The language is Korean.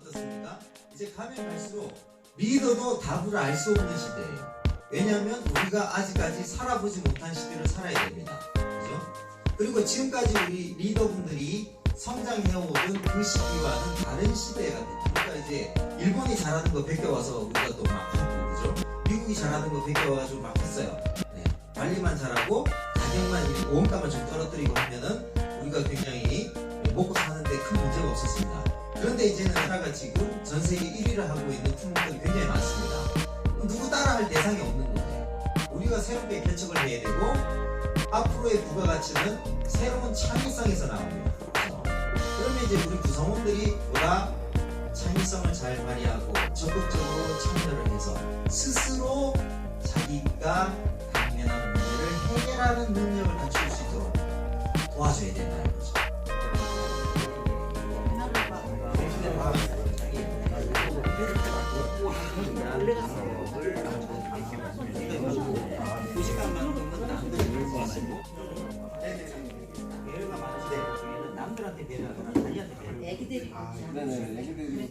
어떻습니까? 이제 가면 갈수록 리더도 답을 알 수 없는 시대예요. 왜냐하면 우리가 아직까지 살아보지 못한 시대를 살아야 됩니다. 그죠? 그리고 지금까지 우리 리더분들이 성장해오던 그 시기와는 다른 시대가 됩니다. 그러니까 이제 일본이 잘하는 거 베껴와서 우리가 또 막 하고 그죠? 미국이 잘하는 거 베껴와가지고 막 했어요. 네. 관리만 잘하고 가격만 이 원가만 좀 떨어뜨리고 하면은 우리가 굉장히 먹고 사는데 큰 문제가 없었습니다. 그런데 이제는 우리나라가 지금 전 세계 1위를 하고 있는 품목들이 굉장히 많습니다. 누구 따라할 대상이 없는 거예요. 우리가 새롭게 개척을 해야 되고 앞으로의 부가가치는 새로운 창의성에서 나옵니다. 그러면 이제 우리 구성원들이 보다 창의성을 잘 발휘하고 적극적으로 참여를 해서 스스로 자기가 하는 능력을 갖출 수 있도록 도와줘야 된다는 거죠. 두 시간만큼은 남들을 보호하시고 배려가 많으시는 중에는 남들한테 배려하거나 자기한테 배려 애기들이 네네. 얘기들이